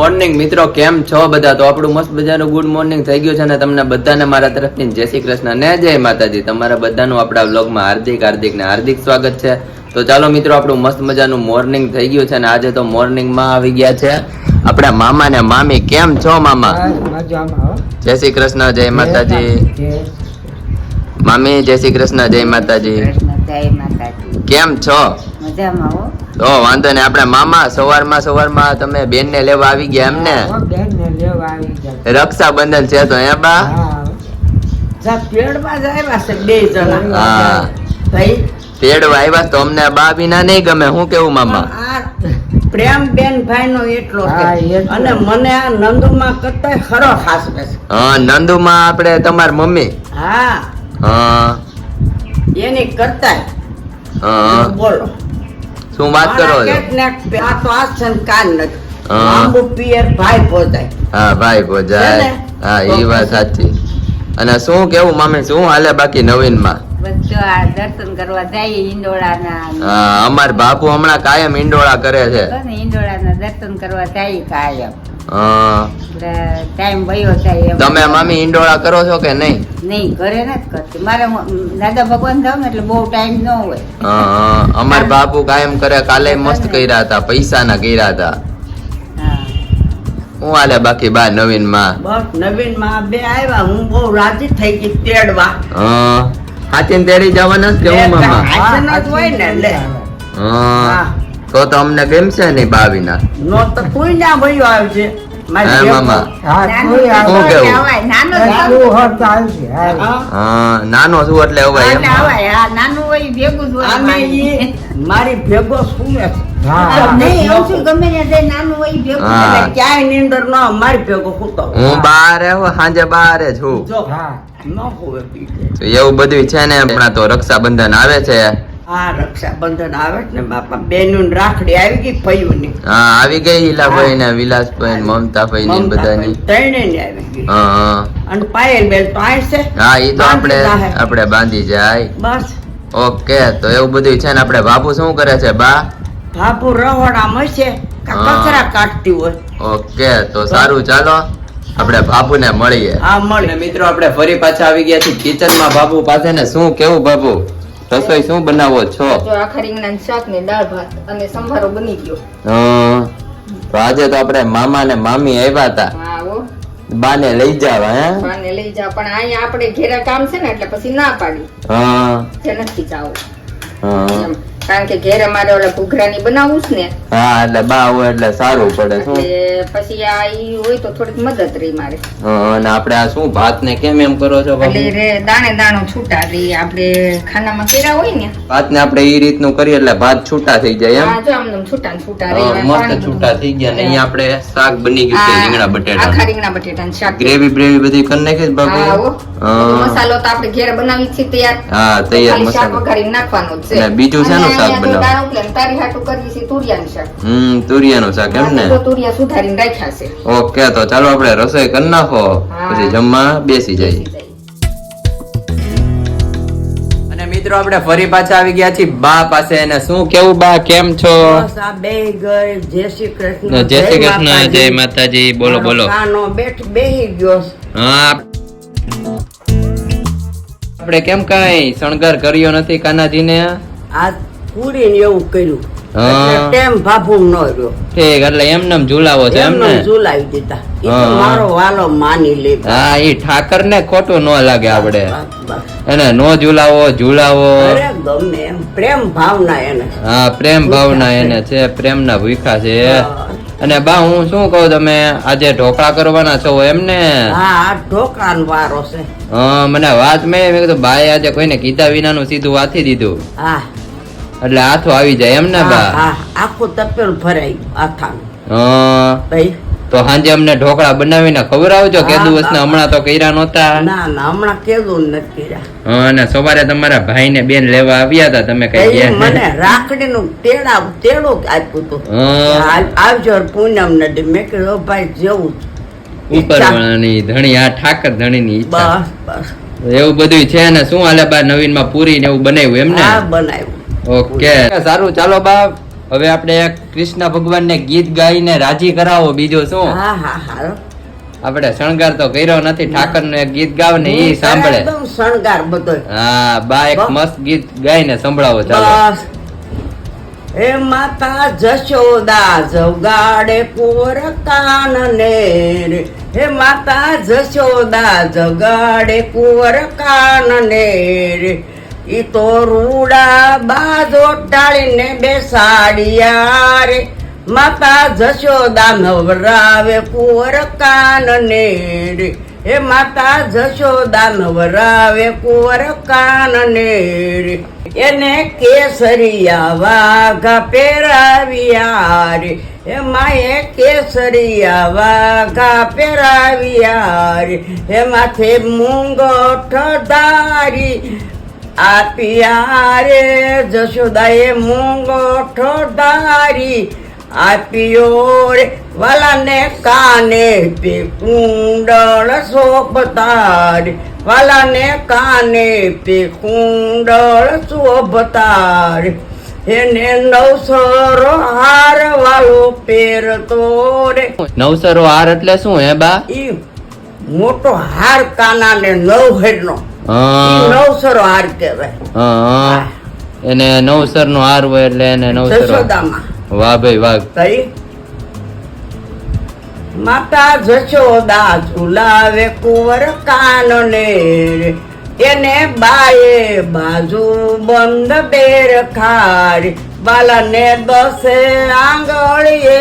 Morning મિત્રો કેમ છો બધા? તો આપણું મસ્ત મજાનું ગુડ મોર્નિંગ થઈ ગયું છે અને તમને બધાને મારા તરફથી જય શ્રી કૃષ્ણ ને જય માતાજી. તમારા બધાનું આપણા વ્લોગમાં હાર્દિક હાર્દિક ને હાર્દિક સ્વાગત છે. તો ચાલો મિત્રો આપણું મસ્ત મજાનું મોર્નિંગ થઈ ગયું છે અને આજે તો મોર્નિંગમાં આવી ગયા છે આપણા મામા ને મામી. કેમ છો મામા? જય શ્રી કૃષ્ણ જય માતાજી. મામી જય શ્રી કૃષ્ણ જય માતાજી. કૃષ્ણ જય માતાજી. કેમ છો? મજામાં હો. તો વાંધો ને આપણે મામા સવારમાં સવારમાં તમે બેન ને? લેવા આવી ગયા. એમને રક્ષાબંધન છે તો હે બા? પેડમાં જ આવ્યા છે બે જણા. હા. ભાઈ તેડવા આવ્યા તો અમને બા વિના નહીં ગમે. હું કેવું મામા? પ્રેમ બેન ભાઈ નો એટલો હા. અને મને આ નંદુમાં કરતા ખરો ખાસ છે. હા નંદુમાં આપણે તમાર મમ્મી? હા. હા. એની કરતા હા. બોલો. શું વાત કરો છો આ તો આ છે નથી. હા. પિયર ભાઈ પોજાય હા ભાઈ પોજાય હા એ વાત સાચી. અને શું કેવું મામી શું હાલે બાકી નવીનમાં બધું આ દર્શન કરવા જાય ઈંડોળાના. અમાર બાપુ હમણાં કાયમ ઈંડોળા કરે છે. ઈંડોળાના દર્શન કરવા જાય કાયમ. ટાઈમ વયો થાય તમે મામી ઈંડોળા કરો છો કે નહીં? નહીં ઘરે નથી કરતી. મારે દાદા ભગવાન જાવ ને એટલે બહુ ટાઈમ ન હોય. હા, હા. અમાર બાપુ કાયમ કરે કાલે મસ્ત કર્યા હતા પૈસા ના કર્યા હતા. હું. હાલે બાકી બા નવીનમાં બસ નવીનમાં બે આવ્યા. હું બહુ રાજી થઈ ગઈ તેડવા. હાથીને તેડી જવાના જ કે હું મામા? આસન જ હોય ને લે હા. તો તમને ગમશે નહીં બાવીના નો? તો કોઈ નાનું? આવાય, છું એટલે. હા, મારી. ભેગો શું બારે સાંજે બારે છું. જો ન હોવે બીજે. તો એવું બધું છે ને હમણાં તો રક્ષાબંધન આવે છે. આ રક્ષાબંધન આવે ને બાપા બેનું રાખડી આવી ગઈ ફયું ની હા આવી ગઈ હીલાભાઈ ને વિલાસભાઈ ને મમતાભાઈ ને બધાની. ત્રણે ને આવી ગઈ. હા હા. અને પાયલ બેન તો આય છે. હા ઈ તો આપણે આપણે બાંધી જાય. બસ. ઓકે તો એવું બધું છે ને આપણે બાપુ શું કરે છે બા? બાપુ રહોડામાં છે. કચરા કાઢતી હોય. ઓકે તો સારું ચાલો. આપણે બાપુ ને મળીએ. હા મળીએ. મિત્રો આપણે ફરી પાછા આવી ગયા છીએ કિચનમાં બાપુ પાસે ને શું કેવું બાપુ રસોઈ શું બનાવો છો? જો આખા રીંગણાનું શાક ને દાળ ભાત અને સંભારો બની ગયો. હમ. તો આજે તો આપણે મામા ને મામી આવ્યા હતા હા આવો. બાને લઈ જાવ હે? બાને લઈ જાવ પણ અહીંયા આપણે ઘેરા કામ છે ને એટલે પછી ના પાડી. હા. જે નથી જાવ. હા. કારણ કે ઘેર અમારે ઓલા ઘૂઘરાની બનાવવું છે ને. હા એટલે બા હોય એટલે સારું પડે શું? પછી આ ઈ હોય તો થોડીક મદદ રહી મારે. અને આપણે આ શું ભાત ને કેમ એમ કરો છો એટલે રે દાણે દાણો છૂટા એટલે આપણે ખાનામાં કેરા હોય ને. ભાત ને આપણે ઈ રીતનું કરીએ એટલે ભાત છૂટા થઈ જાય એમ? હા જો આમ છૂટા છૂટા રહી મસ્ત છૂટા થઈ ગયા ને અહીંયા આપણે શાક બની ગયું છે રીંગણા આખા બટેટા રીંગણા બટેટાનું શાક. ગ્રેવી બ્રેવી બધી કરી નાખી બાપુ મસાલો તો આપણે ઘેર બનાવી છે તૈયાર. હા તૈયાર મસાલો શાક વઘારીને નાખવાનું છે. બીજું છે અને શાક બનાવો? તારી હાટુ કરી છે તુરિયાનું શાક. હમ તુરિયાનું શાક એમ ને? તો તુરિયા સુધારીને રાખ્યા છે. ઓકે તો ચાલો આપણે રસોઈ કરી નાખો. પછી જમવા બેસી જઈએ. મિત્રો આપણે ફરી પાછા આવી ગયા છીએ બા પાસે. અને શું કેવું બા કેમ છો? બે ગઈ. જય શ્રી કૃષ્ણ. જય શ્રી કૃષ્ણ માતાજી. જય માતાજી. બોલો બોલો. કાનો બેઠ બેહી ગયો હા આપણે કેમ કઈ શણગાર કર્યો નથી કાનાજીને? આ પૂરી એવું કર્યું. ટેમ ભાભુ ન રહ્યો. ઠીક એટલે એમને ઝુલાવો છે એમને? ઝુલાવી દીધા. મારો વાલો માની લે. હા એ ઠાકર ને ખોટું ન લાગે આપણે. એને નો ઝુલાવો ઝુલાવો. ગમે એમ. પ્રેમ ભાવના એને હા પ્રેમ ભાવના એને છે. પ્રેમના ભૂખા છે. અને બા હું શું કહું તમે? આજે ઢોકળા કરવાના છો એમને? હા આ વારો છે. મને વાત મેં મેં કીધું બાએ આજે કોઈને કીધા વિનાનું સીધું વાથી દીધું. હા. એટલે હાથો આવી જાય એમ ને બા? આખો તપેલ ભરાઈ આથા હા. તો સાંજે અમને ઢોકળા બનાવીને ખબર આવજો કે દિવસ હા. હમણાં તો કર્યા નહોતા. ના ના હમણાં કેદુ નથી કર્યા. હા, અને સવારે તમારા ભાઈ ને બેન લેવા આવ્યા હતા તમે કઈ ગયા? મને રાખડીનું તેડા તેડો આપ્યું હતું. આવજો પૂનમ ને મેં કીધું ભાઈ જેવું ઉપર વાળાની ધણી આ ઠાકર ધણી ની ઈચ્છા. બસ બસ. એવું બધું છે ને શું હાલે બા નવીનમાં પૂરી ને એવું બનાવ્યું એમ ને? હા બનાવ્યું. ઓકે. સારું. ચાલો બા હવે આપણે કૃષ્ણ ભગવાનને ગીત ગાઈને રાજી કરાવો બીજો શું? હા હા હાલો આપણે શણગાર તો કર્યો નથી. ઠાકરનું એક ગીત ગાવ ને એ સાંભળે. શણગાર બધો. હા બા એક મસ્ત ગીત ગાઈને સંભળાવો ચાલો. એ માતા જશોદા જગાડે પોર કાન ને હે માતા જશોદા જગાડે કુંવર કાન રે ઈ તો રૂડા બાજો ટાળીને બેસાડિયા રે. માતા જશોદા નવરાવે કુંવર કાનને રે. હે માતા જશોદા નવરાવે કુંવર કાનને રે. એને કેસરિયા વાઘા પહેરાવ્યા રે. હે માએ કેસરિયા વાઘા પહેરાવ્યા રે. હે માથે મુંગઠ ધારી આપિયા રે જશોદાએ મૂંગોઠો ધારી આપ્યો રે વાલાને કાને પે કુંડળ શોભતાર વાલાને કાને પે કુંડળ શોભતાર. એને નવસરો હાર વાલો પહેરતો રે. નવસરો હાર એટલે શું હે બા? ઈ મોટો હાર કાનાને નવ હેરનો નવસરો હાર કહેવાય. એને નવસર નો હાર હોય એટલે એને નવસરો. વાહ ભાઈ વાહ. માતા જશોદા ઝુલાવે કુંવર કાનને. એને બાએ બાજુ બંધ બેર ખારી. બાલાને દસે આંગળીએ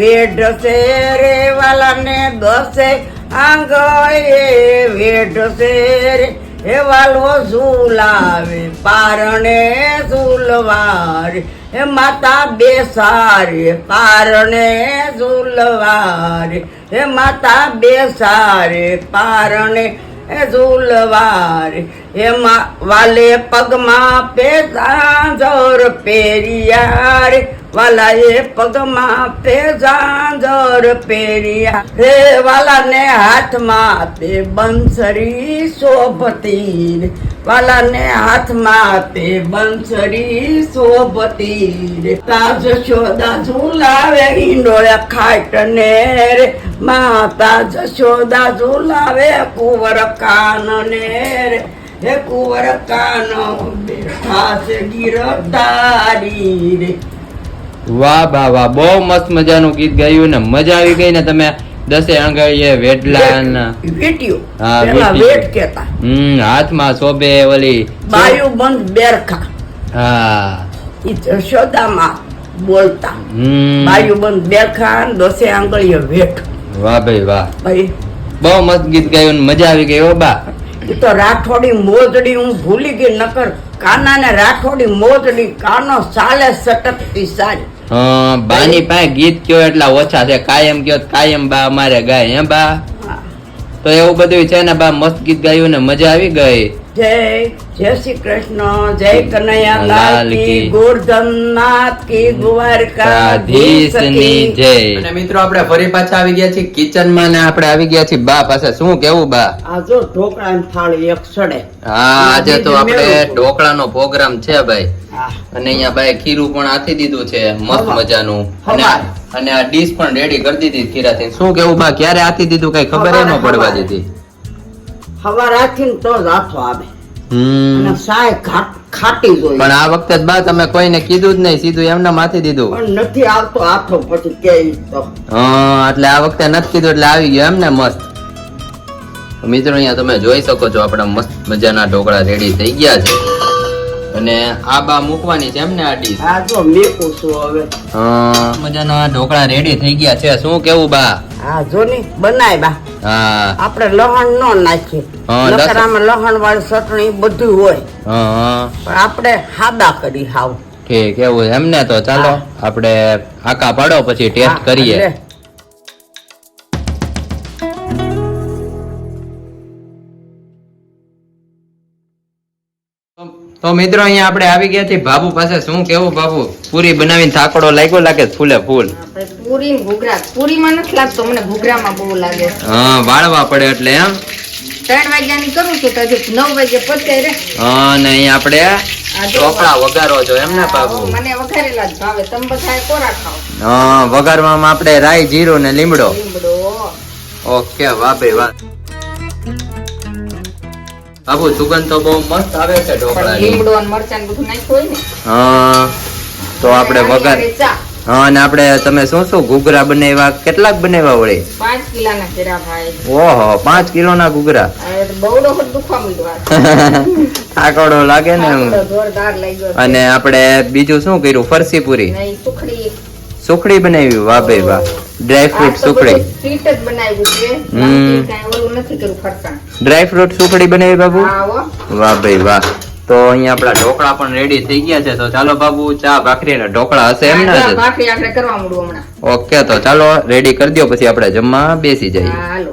વેઢશે રે. વાલાને દસે આંગળીએ વેઢશે રે. હે વાલો ઝુલાવે પારણે ઝૂલવાર. હે માતા બેસારે પારણે ઝૂલવાર. હે માતા બેસારે પારણે ઝુલવારે. હે વાલે પગમાં પેજાંજર જોર રે વાલાએ પગમાં પેજાંજર પહેરિયા. રે વાલાને હાથમાં તે બંસરી શોભતી વાલાને હાથમાં તે બંસરી શોભતી તાજ જશોદા ઝુલાવે ઈંડોળા ખાટ ને રે માતા જશોદા ઝુલાવે કુંવર કાનને રે હે કુંવર કાન બેઠા છે ગીરધારી રે વાહ બા વાહ. બહુ મસ્ત મજાનું ગીત ગાયું ને મજા આવી ગઈ ને તમે દસે આંગળીએ વેટલા ને વેટ્યું હા, વેટ કેતા હમ હાથમાં શોભે ઓલી બાયુ બંધ બેરખા. હા. ઈ જશોદામાં બોલતા. બાયુ બંધ બેરખા દસે આંગળીએ વેટ. વાહ ભાઈ વાહ. ભાઈ. બહુ મસ્ત ગીત ગાયું ને મજા આવી ગઈ ઓ બા. એ તો રાઠોડી મોજડી હું ભૂલી ગઈ નકર કાનાને રાઠોડી મોજડી કાનો સાલે સટકતી સારી. બાની પાસે ગીત કયો એટલા ઓછા છે? કાયમ કયો કાયમ બા અમારે ગાય હે બા? તો એવું બધું છે ને બા મસ્ત ગીત ગાયું ને મજા આવી ગઈ. જય જય શ્રી કૃષ્ણ જય કનૈયા લાલ લાલ કી. ગોરધનનાથ કી દ્વારકાધીશ રાધીશની જય. અને મિત્રો આપણે ફરી પાછા આવી ગયા છીએ કિચનમાં ને આપણે આવી ગયા છીએ બા પાસે. શું કેવું બા? આ જો ઢોકળાની થાળી એક સડે. હા આજે તો આપણે. ઢોકળાનો પ્રોગ્રામ છે ભાઈ. અને અહીંયા ભાઈ ખીરું પણ આથી દીધું છે મસ્ત. મજાનું. અને અને આ ડીશ પણ રેડી કરી દીધી ખીરાથી. શું કેવું બા ક્યારે આથી દીધું કઈ ખબર એ ન પડવા દીધી. હવા રાખીને તો જ આવે અને સાય ખાટી જોઈએ. પણ આ વખતે બા તમે કોઈને કીધું જ નહીં સીધું એમને માથી દીધું. પણ નથી આવતો હાથો પછી કે તો. હા એટલે આ વખતે નથી કીધું એટલે આવી ગયો એમ ને મસ્ત મિત્રો અહીંયા તમે જોઈ શકો છો આપણા મસ્ત મજાના ઢોકળા રેડી થઈ ગયા છે. અને આ બા મૂકવાની છે એમને આડી આ ડીશ મેકું છું હવે. હા. મજાના ઢોકળા રેડી થઈ ગયા છે. શું કેવું બા? આ જો ની બનાય બા. હા. આપણે લહણ નો નાખીએ. હા. આમાં લહણ વાળી ચટણી બધું હોય. હા હા. પણ આપણે હાદા કરી હાવ. ઠીક એવું એમ તો ચાલો હા. આપણે આકા પાડો પછી ટેસ્ટ કરીએ. તો મિત્રો અહીંયા આપણે આવી ગયા છીએ. બાબુ પાસે શું કેવું બાબુ પૂરી બનાવીને થાકડો લાગ્યો લાગે ફૂલે ફૂલ. પૂરી ઘૂઘરા પૂરીમાં નથી લાગતો મને ઘૂઘરામાં બહુ લાગે હા વાળવા પડે એટલે એમ. ત્રણ વાગ્યાની કરું છું તો હજી નવ વાગે પતે રે. હા, ને અહીંયા આપણે ચોપડા વઘારો છો એમ ને બાબુ મને વઘારેલા જ ભાવે. તમે બધા કોરા ખાઓ હા વઘારવામાં આપણે રાઈ જીરું ને લીમડો. લીમડો. ઓકે વાહ ભાઈ વાહ બાબુ સુગંધ તો બહુ મસ્ત આવે છે ઢોકળા લીમડો અને મરચાં બધું નાખ્યું હોય ને હા તો આપણે વગર વઘાર હા અને આપણે તમે શું શું ઘૂઘરા બનાવ્યા? કેટલાક બનાવ્યા વળી? પાંચ કિલાના કેરા ભાઈ. ઓહો પાંચ કિલોના ઘૂઘરા. આકડો બહુડો દુખવા લાગે ને એમ. જોરદાર લાગ્યો અને આપણે બીજું શું કર્યું? ફરસી પૂરી સુખડી. સુખડી બનાવી વાહ ભાઈ વાહ. ડ્રાય ફ્રૂટ સુખડી. સ્વીટ જ બનાવ્યું છે. હમ. ઓલું નથી કર્યું ફરતા. ડ્રાય ફ્રૂટ સુખડી બનાવી બાબુ વાહ ભાઈ વાહ. તો અહીંયા આપણા ઢોકળા પણ રેડી થઈ ગયા છે. તો ચાલો બાબુ ચા ભાખરી ને ઢોકળા હશે એમ ને ભાખરી આપણે કરવા મળું હમણાં. ઓકે તો ચાલો રેડી કરી દો પછી આપણે જમવા બેસી જઈએ. હાલો.